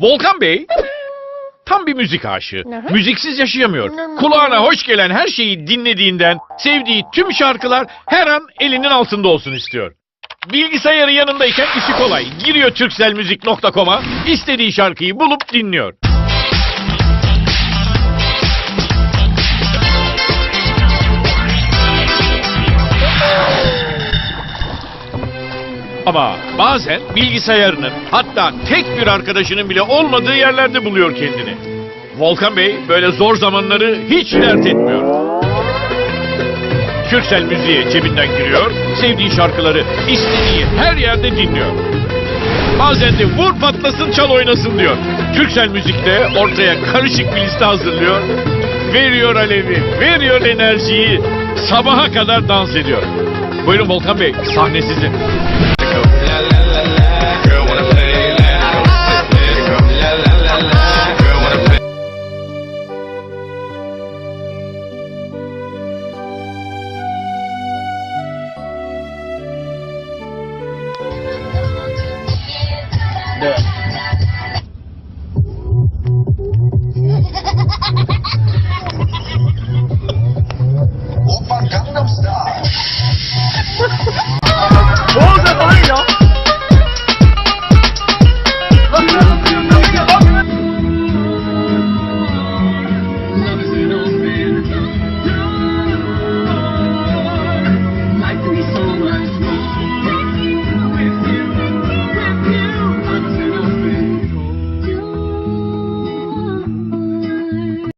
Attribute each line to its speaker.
Speaker 1: Volkan Bey tam bir müzik aşığı. Müziksiz yaşayamıyor. Kulağına hoş gelen her şeyi dinlediğinden sevdiği tüm şarkılar her an elinin altında olsun istiyor. Bilgisayarı yanındayken işi kolay. Giriyor turkcellmusic.com'a istediği şarkıyı bulup dinliyor. Ama bazen bilgisayarının hatta tek bir arkadaşının bile olmadığı yerlerde buluyor kendini. Volkan Bey böyle zor zamanları hiç dert etmiyor. Türksel müziğe cebinden giriyor, sevdiği şarkıları istediği her yerde dinliyor. Bazen de vur patlasın çal oynasın diyor. Türksel müzikte ortaya karışık bir liste hazırlıyor. Veriyor alevi, veriyor enerjiyi, sabaha kadar dans ediyor. Buyurun Volkan Bey, sahne sizin.
Speaker 2: Yeah.